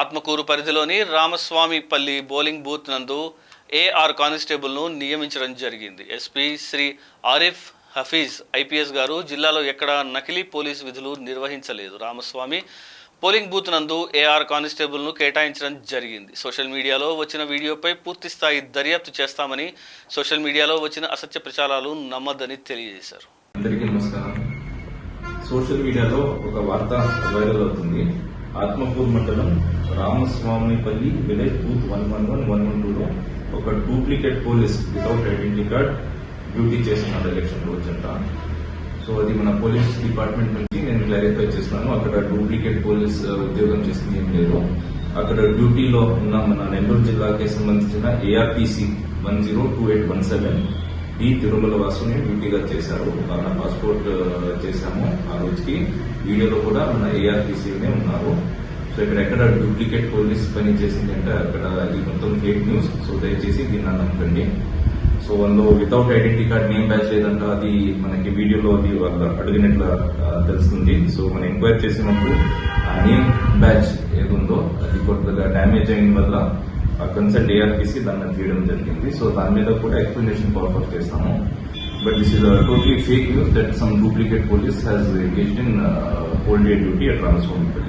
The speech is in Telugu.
ఆత్మకూరు పరిధిలోని రామస్వామిపల్లి బౌలింగ్ బూత్ నందు ఏఆర్ కానిస్టేబుల్ను నియమించడం జరిగింది. ఎస్పీ శ్రీ ఆరిఫ్ హఫీజ్ ఐపీఎస్ గారు జిల్లాలో ఎక్కడ నకిలీ పోలీస్ విధులు నిర్వహించలేదు. రామస్వామి పోలింగ్ బూత్ నందు ఏఆర్ కానిస్టేబుల్ను కేటాయించడం జరిగింది. సోషల్ మీడియాలో వచ్చిన వీడియోపై పూర్తి స్థాయి దర్యాప్తు చేస్తామని సోషల్ మీడియాలో వచ్చిన అసత్య ప్రచారాలు నమ్మద్దని తెలియజేశారు. అందరికీ నమస్కారం. సోషల్ మీడియాలో ఒక వార్త వైరల్ అవుతుంది. ఆత్మకూరు మండలం Ramaswamipalli village booth one one one one one టూలో ఒక duplicate police without identity card duty చేస్తున్నాడు ఎలక్షన్ రోజంట సో అది మన పోలీస్ డిపార్ట్మెంట్ నుంచి నేను క్లారిఫై చేస్తున్నాను. అక్కడ డూప్లికేట్ పోలీస్ ఉద్యోగం చేసింది ఏం లేదు. అక్కడ డ్యూటీలో ఉన్న మన నెల్లూరు జిల్లాకి సంబంధించిన ARTC one zero two eight one seven ఈ తిరుమల వాసుని డ్యూటీగా చేశారు. వాళ్ళ పాస్పోర్ట్ చేశాము ఆ రోజుకి. వీడియోలో కూడా మన ఏఆర్టీసీనే ఉన్నారు. సో ఇక్కడ ఎక్కడ డూప్లికేట్ పోలీస్ పని చేసింది అంటే అక్కడ ఇది మొత్తం ఫేక్ న్యూస్ సో దయచేసి దీన్ని నమ్మకండి సో వాళ్ళు without identity card name badge లేదంట అది మనకి వీడియోలో అది వాళ్ళు అడిగినట్లు తెలుస్తుంది. సో మనం ఎంక్వైరీ చేసినప్పుడు ఆ నేమ్ బ్యాచ్ ఏదుందో అది కొద్దిగా డ్యామేజ్ అయిన వల్ల కన్సల్ట్ ఏఆర్పిసి దాన్ని తీయడం జరిగింది. సో దాని మీద కూడా ఎక్స్ప్లెనేషన్ ఫార్వర్డ్ చేస్తాము. But this is totally fake news that some duplicate police has engaged in whole day duty at transformer